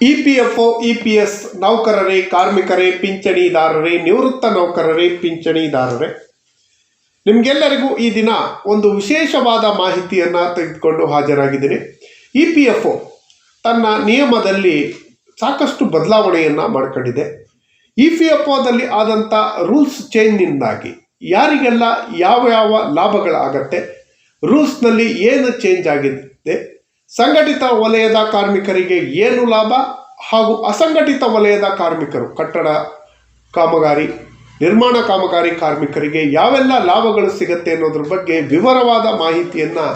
E P F O, E P S ನೌಕರರೇ, ಕಾರ್ಮಿಕರೇ, ಪಿಂಚಣಿದಾರರೇ, ನಿವೃತ್ತ ನೌಕರರೇ, ಪಿಂಚಣಿದಾರರೇ. ನಿಮಗೆಲ್ಲರಿಗೂ ಈ ದಿನ ಒಂದು ವಿಶೇಷವಾದ ಮಾಹಿತಿಯನ್ನು ತೆಗೆದುಕೊಂಡು ಹಾಜರಾಗಿದ್ದೀನಿ. ಇ ಪಿ ಎಫ್ ಒ ತನ್ನ ನಿಯಮದಲ್ಲಿ ಸಾಕಷ್ಟು ಬದಲಾವಣೆಯನ್ನು ಮಾಡಿಕೊಂಡಿದೆ. ಇ ಪಿ ಎಫ್ ಒದಲ್ಲಿ ಆದಂಥ ರೂಲ್ಸ್ ಚೇಂಜ್ನಿಂದಾಗಿ ಯಾರಿಗೆಲ್ಲ ಯಾವ ಯಾವ ಲಾಭಗಳಾಗತ್ತೆ, ರೂಲ್ಸ್ನಲ್ಲಿ ಏನು ಚೇಂಜ್ ಆಗಿದೆ ಸಂಘಟಿತ ವಲಯದ ಕಾರ್ಮಿಕರಿಗೆ ಏನು ಲಾಭ ಹಾಗೂ ಅಸಂಘಟಿತ ವಲಯದ ಕಾರ್ಮಿಕರು? ಕಟ್ಟಡ ಕಾಮಗಾರಿ, ನಿರ್ಮಾಣ ಕಾಮಗಾರಿ ಕಾರ್ಮಿಕರಿಗೆ ಯಾವೆಲ್ಲ ಲಾಭಗಳು ಸಿಗುತ್ತೆ ಅನ್ನೋದ್ರ ಬಗ್ಗೆ ವಿವರವಾದ ಮಾಹಿತಿಯನ್ನು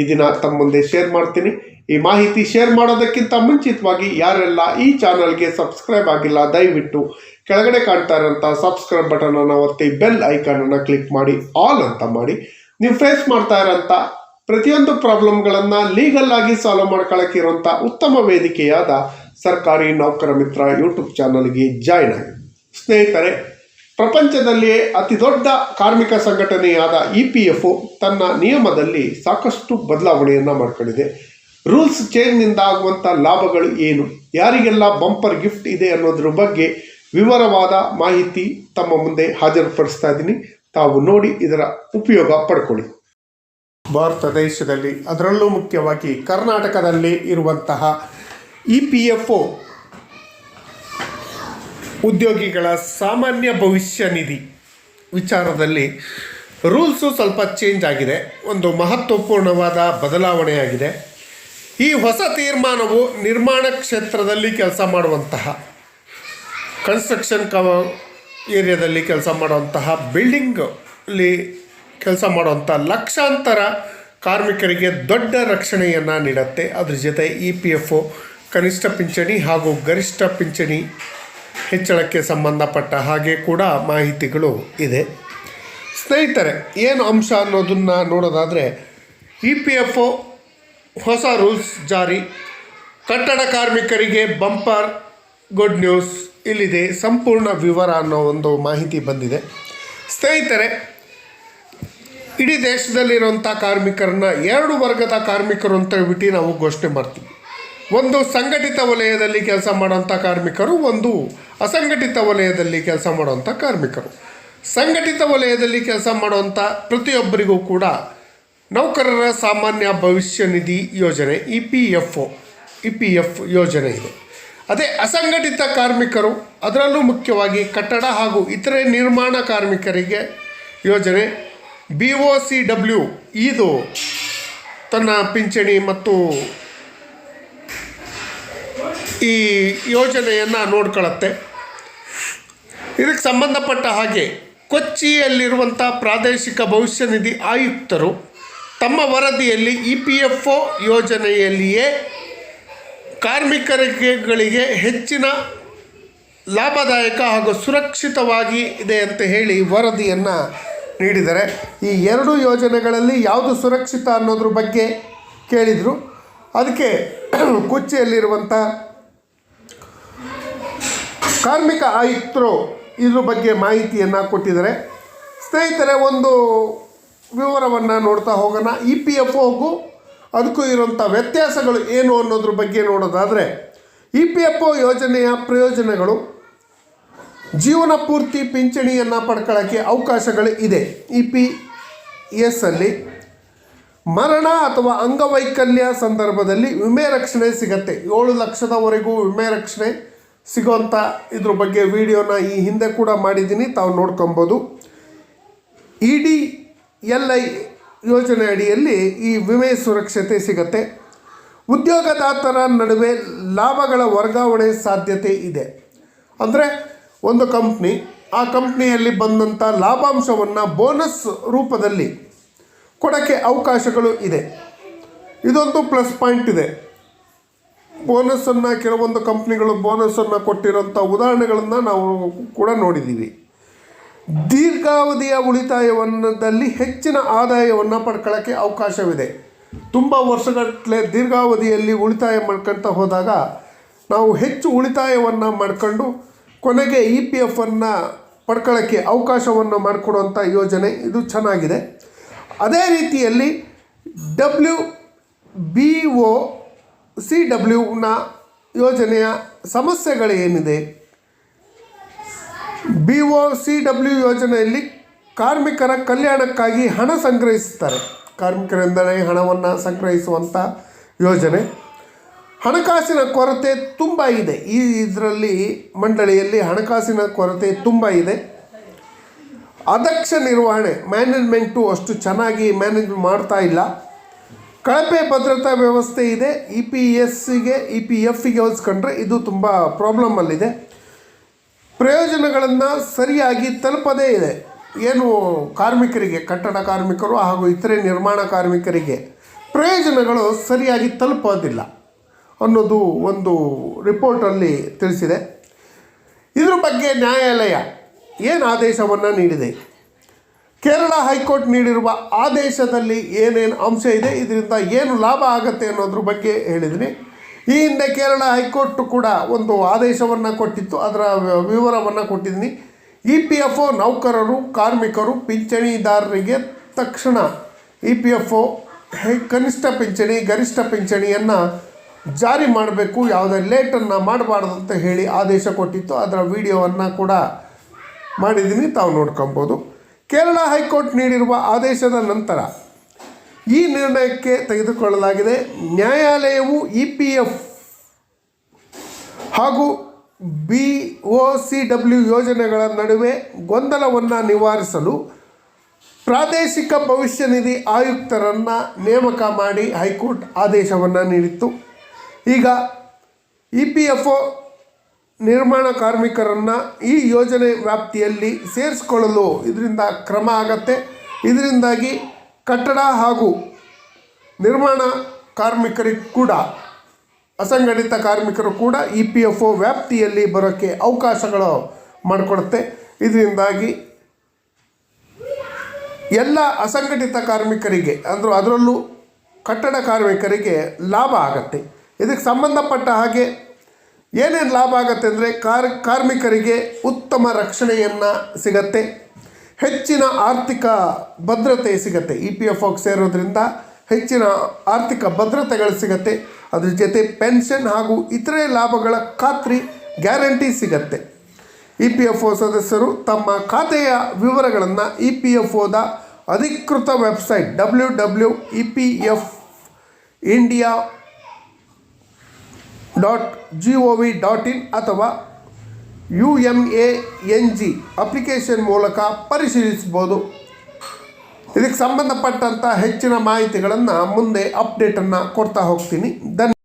ಈ ದಿನ ತಮ್ಮ ಮುಂದೆ ಶೇರ್ ಮಾಡ್ತೀನಿ. ಈ ಮಾಹಿತಿ ಶೇರ್ ಮಾಡೋದಕ್ಕಿಂತ ಮುಂಚಿತವಾಗಿ ಯಾರೆಲ್ಲ ಈ ಚಾನಲ್ಗೆ ಸಬ್ಸ್ಕ್ರೈಬ್ ಆಗಿಲ್ಲ, ದಯವಿಟ್ಟು ಕೆಳಗಡೆ ಕಾಣ್ತಾ ಇರೋಂಥ ಸಬ್ಸ್ಕ್ರೈಬ್ ಬಟನನ್ನು ಒತ್ತಿ ಬೆಲ್ ಐಕಾನನ್ನು ಕ್ಲಿಕ್ ಮಾಡಿ ಆಲ್ ಅಂತ ಮಾಡಿ. ನೀವು ಫೇಸ್ ಮಾಡ್ತಾ ಇರೋಂಥ ಪ್ರತಿಯೊಂದು ಪ್ರಾಬ್ಲಮ್ಗಳನ್ನು ಲೀಗಲ್ ಆಗಿ ಸಾಲ್ವ್ ಮಾಡ್ಕೊಳ್ಳೋಕ್ಕಿರುವಂಥ ಉತ್ತಮ ವೇದಿಕೆಯಾದ ಸರ್ಕಾರಿ ನೌಕರ ಮಿತ್ರ ಯೂಟ್ಯೂಬ್ ಚಾನಲ್ಗೆ ಜಾಯ್ನ್ ಆಗಿ. ಸ್ನೇಹಿತರೆ, ಪ್ರಪಂಚದಲ್ಲಿಯೇ ಅತಿ ದೊಡ್ಡ ಕಾರ್ಮಿಕ ಸಂಘಟನೆಯಾದ ಇ ಪಿ ಎಫ್ ತನ್ನ ನಿಯಮದಲ್ಲಿ ಸಾಕಷ್ಟು ಬದಲಾವಣೆಯನ್ನು ಮಾಡ್ಕೊಂಡಿದೆ. ರೂಲ್ಸ್ ಚೇಂಜ್ನಿಂದ ಆಗುವಂಥ ಲಾಭಗಳು ಏನು? ಯಾರಿಗೆಲ್ಲ ಬಂಪರ್ ಗಿಫ್ಟ್ ಇದೆ ಅನ್ನೋದ್ರ ಬಗ್ಗೆ ವಿವರವಾದ ಮಾಹಿತಿ ತಮ್ಮ ಮುಂದೆ ಹಾಜರುಪಡಿಸ್ತಾ ಇದ್ದೀನಿ. ತಾವು ನೋಡಿ ಇದರ ಉಪಯೋಗ ಪಡ್ಕೊಳ್ಳಿ. ಭಾರತ ದೇಶದಲ್ಲಿ ಅದರಲ್ಲೂ ಮುಖ್ಯವಾಗಿ ಕರ್ನಾಟಕದಲ್ಲಿ ಇರುವಂತಹ ಇ ಪಿ ಎಫ್ ಒ ಉದ್ಯೋಗಿಗಳ ಸಾಮಾನ್ಯ ಭವಿಷ್ಯ ನಿಧಿ ವಿಚಾರದಲ್ಲಿ ರೂಲ್ಸು ಸ್ವಲ್ಪ ಚೇಂಜ್ ಆಗಿದೆ. ಒಂದು ಮಹತ್ವಪೂರ್ಣವಾದ ಬದಲಾವಣೆಯಾಗಿದೆ. ಈ ಹೊಸ ತೀರ್ಮಾನವು ನಿರ್ಮಾಣ ಕ್ಷೇತ್ರದಲ್ಲಿ ಕೆಲಸ ಮಾಡುವಂತಹ ಕನ್ಸ್ಟ್ರಕ್ಷನ್ ಕ ಏರಿಯಾದಲ್ಲಿ ಕೆಲಸ ಮಾಡುವಂತಹ ಬಿಲ್ಡಿಂಗಲ್ಲಿ ಕೆಲಸ ಮಾಡುವಂಥ ಲಕ್ಷಾಂತರ ಕಾರ್ಮಿಕರಿಗೆ ದೊಡ್ಡ ರಕ್ಷಣೆಯನ್ನು ನೀಡುತ್ತೆ. ಅದ್ರ ಜೊತೆ ಇ ಪಿ ಎಫ್ ಕನಿಷ್ಠ ಪಿಂಚಣಿ ಹಾಗೂ ಗರಿಷ್ಠ ಪಿಂಚಣಿ ಹೆಚ್ಚಳಕ್ಕೆ ಸಂಬಂಧಪಟ್ಟ ಹಾಗೆ ಕೂಡ ಮಾಹಿತಿಗಳು ಇದೆ. ಸ್ನೇಹಿತರೆ, ಏನು ಅಂಶ ಅನ್ನೋದನ್ನು ನೋಡೋದಾದರೆ, ಇ ಪಿ ಎಫ್ ಒ ಹೊಸ ರೂಲ್ಸ್ ಜಾರಿ. ಕಟ್ಟಡ ಕಾರ್ಮಿಕರಿಗೆ ಬಂಪರ್, ಗುಡ್ ನ್ಯೂಸ್, ಇಲ್ಲಿದೆ ಸಂಪೂರ್ಣ ವಿವರ ಅನ್ನೋ ಒಂದು ಮಾಹಿತಿ ಬಂದಿದೆ. ಸ್ನೇಹಿತರೆ ಇಡೀ ದೇಶದಲ್ಲಿರುವಂಥ ಕಾರ್ಮಿಕರನ್ನ ಎರಡು ವರ್ಗದ ಕಾರ್ಮಿಕರು ಅಂತ ಹೇಳ್ಬಿಟ್ಟು ನಾವು ಘೋಷಣೆ ಮಾಡ್ತೀವಿ. ಒಂದು ಸಂಘಟಿತ ವಲಯದಲ್ಲಿ ಕೆಲಸ ಮಾಡೋಂಥ ಕಾರ್ಮಿಕರು, ಒಂದು ಅಸಂಘಟಿತ ವಲಯದಲ್ಲಿ ಕೆಲಸ ಮಾಡುವಂಥ ಕಾರ್ಮಿಕರು. ಸಂಘಟಿತ ವಲಯದಲ್ಲಿ ಕೆಲಸ ಮಾಡುವಂಥ ಪ್ರತಿಯೊಬ್ಬರಿಗೂ ಕೂಡ ನೌಕರರ ಸಾಮಾನ್ಯ ಭವಿಷ್ಯ ನಿಧಿ ಯೋಜನೆ, E P F O, E P F ಯೋಜನೆ ಇದೆ. ಅದೇ ಅಸಂಘಟಿತ ಕಾರ್ಮಿಕರು, ಅದರಲ್ಲೂ ಮುಖ್ಯವಾಗಿ ಕಟ್ಟಡ ಹಾಗೂ ಇತರೆ ನಿರ್ಮಾಣ ಕಾರ್ಮಿಕರಿಗೆ ಯೋಜನೆ ಬಿ ಒ ಸಿ ಡಬ್ಲ್ಯೂ ಇದು ತನ್ನ ಪಿಂಚಣಿ ಮತ್ತು ಈ ಯೋಜನೆಯನ್ನು ನೋಡ್ಕೊಳ್ಳುತ್ತೆ. ಇದಕ್ಕೆ ಸಂಬಂಧಪಟ್ಟ ಹಾಗೆ ಕೊಚ್ಚಿಯಲ್ಲಿರುವಂಥ ಪ್ರಾದೇಶಿಕ ಭವಿಷ್ಯ ನಿಧಿ ಆಯುಕ್ತರು ತಮ್ಮ ವರದಿಯಲ್ಲಿ ಇ ಪಿ ಎಫ್ ಒ ಯೋಜನೆಯಲ್ಲಿಯೇ ಕಾರ್ಮಿಕರಿಗೆಗಳಿಗೆ ಹೆಚ್ಚಿನ ಲಾಭದಾಯಕ ಹಾಗೂ ಸುರಕ್ಷಿತವಾಗಿ ಇದೆ ಅಂತ ಹೇಳಿ ವರದಿಯನ್ನು ನೀಡಿದ್ದಾರೆ ಈ ಎರಡು ಯೋಜನೆಗಳಲ್ಲಿ ಯಾವುದು ಸುರಕ್ಷಿತ ಅನ್ನೋದ್ರ ಬಗ್ಗೆ ಕೇಳಿದರು. ಅದಕ್ಕೆ ಕುಚ್ಚಿಯಲ್ಲಿರುವಂಥ ಕಾರ್ಮಿಕ ಆಯುಕ್ತರು ಇದ್ರ ಬಗ್ಗೆ ಮಾಹಿತಿಯನ್ನು ಕೊಟ್ಟಿದ್ದಾರೆ. ಸ್ನೇಹಿತರೆ, ಒಂದು ವಿವರವನ್ನು ನೋಡ್ತಾ ಹೋಗೋಣ. ಇ ಪಿ ಎಫ್ ಒಗೂ ಅದಕ್ಕೂ ಇರುವಂಥ ವ್ಯತ್ಯಾಸಗಳು ಏನು ಅನ್ನೋದ್ರ ಬಗ್ಗೆ ನೋಡೋದಾದರೆ, ಇ ಪಿ ಎಫ್ ಒ ಯೋಜನೆಯ ಪ್ರಯೋಜನಗಳು ಜೀವನ ಪೂರ್ತಿ ಪಿಂಚಣಿಯನ್ನು ಪಡ್ಕೊಳ್ಳೋಕ್ಕೆ ಅವಕಾಶಗಳು ಇದೆ. ಇ ಪಿ ಎಸ್ ಅಲ್ಲಿ ಮರಣ ಅಥವಾ ಅಂಗವೈಕಲ್ಯ ಸಂದರ್ಭದಲ್ಲಿ ವಿಮೆ ರಕ್ಷಣೆ ಸಿಗತ್ತೆ. ಏಳು ಲಕ್ಷದವರೆಗೂ ವಿಮೆ ರಕ್ಷಣೆ ಸಿಗೋಂಥ ಇದ್ರ ಬಗ್ಗೆ ವಿಡಿಯೋನ ಈ ಹಿಂದೆ ಕೂಡ ಮಾಡಿದ್ದೀನಿ, ತಾವು ನೋಡ್ಕೊಬೋದು. ಇ ಡಿ ಎಲ್ ಐ ಯೋಜನೆ ಅಡಿಯಲ್ಲಿ ಈ ವಿಮೆ ಸುರಕ್ಷತೆ ಸಿಗತ್ತೆ. ಉದ್ಯೋಗದಾತರ ನಡುವೆ ಲಾಭಗಳ ವರ್ಗಾವಣೆ ಸಾಧ್ಯತೆ ಇದೆ. ಅಂದರೆ ಒಂದು ಕಂಪ್ನಿ, ಆ ಕಂಪ್ನಿಯಲ್ಲಿ ಬಂದಂಥ ಲಾಭಾಂಶವನ್ನು ಬೋನಸ್ ರೂಪದಲ್ಲಿ ಕೊಡೋಕ್ಕೆ ಅವಕಾಶಗಳು ಇದೆ. ಇದೊಂದು ಪ್ಲಸ್ ಪಾಯಿಂಟ್ ಇದೆ. ಬೋನಸ್ಸನ್ನು ಕೆಲವೊಂದು ಕಂಪ್ನಿಗಳು ಬೋನಸ್ಸನ್ನು ಕೊಟ್ಟಿರೋಂಥ ಉದಾಹರಣೆಗಳನ್ನು ನಾವು ಕೂಡ ನೋಡಿದ್ದೀವಿ. ದೀರ್ಘಾವಧಿಯ ಉಳಿತಾಯವನ್ನದಲ್ಲಿ ಹೆಚ್ಚಿನ ಆದಾಯವನ್ನು ಪಡ್ಕೊಳ್ಳೋಕ್ಕೆ ಅವಕಾಶವಿದೆ. ತುಂಬ ವರ್ಷಗಟ್ಟಲೆ ದೀರ್ಘಾವಧಿಯಲ್ಲಿ ಉಳಿತಾಯ ಮಾಡ್ಕೊಳ್ತಾ ಹೋದಾಗ ನಾವು ಹೆಚ್ಚು ಉಳಿತಾಯವನ್ನು ಮಾಡ್ಕೊಂಡು ಕೊನೆಗೆ ಇ ಪಿ ಎಫನ್ನು ಪಡ್ಕೊಳ್ಳೋಕ್ಕೆ ಅವಕಾಶವನ್ನು ಮಾಡಿಕೊಡುವಂಥ ಯೋಜನೆ ಇದು ಚೆನ್ನಾಗಿದೆ. ಅದೇ ರೀತಿಯಲ್ಲಿ ಡಬ್ಲ್ಯೂ ಬಿ ಒ ಸಿ ಡಬ್ಲ್ಯೂನ ಯೋಜನೆಯ ಸಮಸ್ಯೆಗಳೇನಿದೆ? ಬಿ ಒ ಸಿ ಡಬ್ಲ್ಯೂ ಯೋಜನೆಯಲ್ಲಿ ಕಾರ್ಮಿಕರ ಕಲ್ಯಾಣಕ್ಕಾಗಿ ಹಣ ಸಂಗ್ರಹಿಸುತ್ತಾರೆ ಕಾರ್ಮಿಕರೆಂದರೆ ಹಣವನ್ನು ಸಂಗ್ರಹಿಸುವಂಥ ಯೋಜನೆ. ಹಣಕಾಸಿನ ಕೊರತೆ ತುಂಬ ಇದೆ. ಈ ಇದರಲ್ಲಿ ಮಂಡಳಿಯಲ್ಲಿ ಹಣಕಾಸಿನ ಕೊರತೆ ತುಂಬ ಇದೆ. ಅದಕ್ಷ ನಿರ್ವಹಣೆ, ಮ್ಯಾನೇಜ್ಮೆಂಟು ಅಷ್ಟು ಚೆನ್ನಾಗಿ ಮ್ಯಾನೇಜ್ ಮಾಡ್ತಾ ಇಲ್ಲ. ಕಳಪೆ ಭದ್ರತಾ ವ್ಯವಸ್ಥೆ ಇದೆ. ಇ ಪಿ ಎಸ್ಸಿಗೆ ಇ ಪಿ ಎಫ್ಗೆ ಹೋಲಿಸ್ಕೊಂಡ್ರೆ ಇದು ತುಂಬ ಪ್ರಾಬ್ಲಮಲ್ಲಿದೆ ಪ್ರಯೋಜನಗಳನ್ನು ಸರಿಯಾಗಿ ತಲುಪದೇ ಇದೆ. ಏನು ಕಾರ್ಮಿಕರಿಗೆ, ಕಟ್ಟಡ ಕಾರ್ಮಿಕರು ಹಾಗೂ ಇತರೆ ನಿರ್ಮಾಣ ಕಾರ್ಮಿಕರಿಗೆ ಪ್ರಯೋಜನಗಳು ಸರಿಯಾಗಿ ತಲುಪೋದಿಲ್ಲ. ಅನ್ನೋದು ಒಂದು ರಿಪೋರ್ಟಲ್ಲಿ ತಿಳಿಸಿದೆ. ಇದ್ರ ಬಗ್ಗೆ ನ್ಯಾಯಾಲಯ ಏನು ಆದೇಶವನ್ನು ನೀಡಿದೆ? ಕೇರಳ ಹೈಕೋರ್ಟ್ ನೀಡಿರುವ ಆದೇಶದಲ್ಲಿ ಏನೇನು ಅಂಶ ಇದೆ? ಇದರಿಂದ ಏನು ಲಾಭ ಆಗುತ್ತೆ ಅನ್ನೋದ್ರ ಬಗ್ಗೆ ಹೇಳಿದ್ದೀನಿ ಈ ಹಿಂದೆ ಕೇರಳ ಹೈಕೋರ್ಟ್ ಕೂಡ ಒಂದು ಆದೇಶವನ್ನು ಕೊಟ್ಟಿತ್ತು. ಅದರ ವಿವರವನ್ನು ಕೊಟ್ಟಿದ್ದೀನಿ ಇ ಪಿ ಎಫ್ ಒ ನೌಕರರು, ಕಾರ್ಮಿಕರು, ಪಿಂಚಣಿದಾರರಿಗೆ ತಕ್ಷಣ ಇ ಪಿ ಎಫ್ ಒ ಕನಿಷ್ಠ ಪಿಂಚಣಿ, ಗರಿಷ್ಠ ಪಿಂಚಣಿಯನ್ನು ಜಾರಿ ಮಾಡಬೇಕು, ಯಾವುದೇ ಲೇಟನ್ನು ಮಾಡಬಾರ್ದು ಅಂತ ಹೇಳಿ ಆದೇಶ ಕೊಟ್ಟಿತ್ತು. ಅದರ ವಿಡಿಯೋವನ್ನು ಕೂಡ ಮಾಡಿದ್ದೀನಿ, ತಾವು ನೋಡ್ಕೊಬೋದು. ಕೇರಳ ಹೈಕೋರ್ಟ್ ನೀಡಿರುವ ಆದೇಶದ ನಂತರ ಈ ನಿರ್ಣಯಕ್ಕೆ ತೆಗೆದುಕೊಳ್ಳಲಾಗಿದೆ. ನ್ಯಾಯಾಲಯವು ಇ ಪಿ ಎಫ್ ಹಾಗೂ ಬಿ ಒ ಸಿ ಡಬ್ಲ್ಯೂ ಯೋಜನೆಗಳ ನಡುವೆ ಗೊಂದಲವನ್ನು ನಿವಾರಿಸಲು ಪ್ರಾದೇಶಿಕ ಭವಿಷ್ಯ ನಿಧಿ ಆಯುಕ್ತರನ್ನು ನೇಮಕ ಮಾಡಿ ಹೈಕೋರ್ಟ್ ಆದೇಶವನ್ನು ನೀಡಿತ್ತು. ಈಗ ಇ ಪಿ ಎಫ್ ಒ ನಿರ್ಮಾಣ ಕಾರ್ಮಿಕರನ್ನು ಈ ಯೋಜನೆ ವ್ಯಾಪ್ತಿಯಲ್ಲಿ ಸೇರಿಸ್ಕೊಳ್ಳಲು ಇದರಿಂದ ಕ್ರಮ ಆಗತ್ತೆ. ಇದರಿಂದಾಗಿ ಕಟ್ಟಡ ಹಾಗೂ ನಿರ್ಮಾಣ ಕಾರ್ಮಿಕರಿಗೆ ಕೂಡ, ಅಸಂಘಟಿತ ಕಾರ್ಮಿಕರು ಕೂಡ ಇ ಪಿ ಎಫ್ ಒ ವ್ಯಾಪ್ತಿಯಲ್ಲಿ ಬರೋಕ್ಕೆ ಅವಕಾಶಗಳು ಮಾಡಿಕೊಡುತ್ತೆ. ಇದರಿಂದಾಗಿ ಎಲ್ಲ ಅಸಂಘಟಿತ ಕಾರ್ಮಿಕರಿಗೆ ಅಂದರೂ ಅದರಲ್ಲೂ ಕಟ್ಟಡ ಕಾರ್ಮಿಕರಿಗೆ ಲಾಭ ಆಗತ್ತೆ. ಇದಕ್ಕೆ ಸಂಬಂಧಪಟ್ಟ ಹಾಗೆ ಏನೇನು ಲಾಭ ಆಗುತ್ತೆ ಅಂದರೆ ಕಾರ್, ಕಾರ್ಮಿಕರಿಗೆ ಉತ್ತಮ ರಕ್ಷಣೆಯನ್ನು ಸಿಗತ್ತೆ. ಹೆಚ್ಚಿನ ಆರ್ಥಿಕ ಭದ್ರತೆ ಸಿಗತ್ತೆ. ಇ ಪಿ ಎಫ್ ಓಗೆ ಸೇರೋದ್ರಿಂದ ಹೆಚ್ಚಿನ ಆರ್ಥಿಕ ಭದ್ರತೆಗಳು ಸಿಗತ್ತೆ. ಅದ್ರ ಜೊತೆ ಪೆನ್ಷನ್ ಹಾಗೂ ಇತರೆ ಲಾಭಗಳ ಖಾತ್ರಿ ಗ್ಯಾರಂಟಿ ಸಿಗತ್ತೆ. ಇ ಪಿ ಎಫ್ ಒ ಸದಸ್ಯರು ತಮ್ಮ ಖಾತೆಯ ವಿವರಗಳನ್ನು ಇ ಪಿ ಎಫ್ ಒದ ಅಧಿಕೃತ website W W E P F India dot G O V dot in ಅಥವಾ U M A N G application ಮೂಲಕ ಪರಿಶೀಲಿಸ್ಬೋದು ಇದಕ್ಕೆ ಸಂಬಂಧಪಟ್ಟಂಥ ಹೆಚ್ಚಿನ ಮಾಹಿತಿಗಳನ್ನು ಮುಂದೆ ಅಪ್ಡೇಟನ್ನು ಕೊಡ್ತಾ ಹೋಗ್ತೀನಿ. ಧನ್ಯ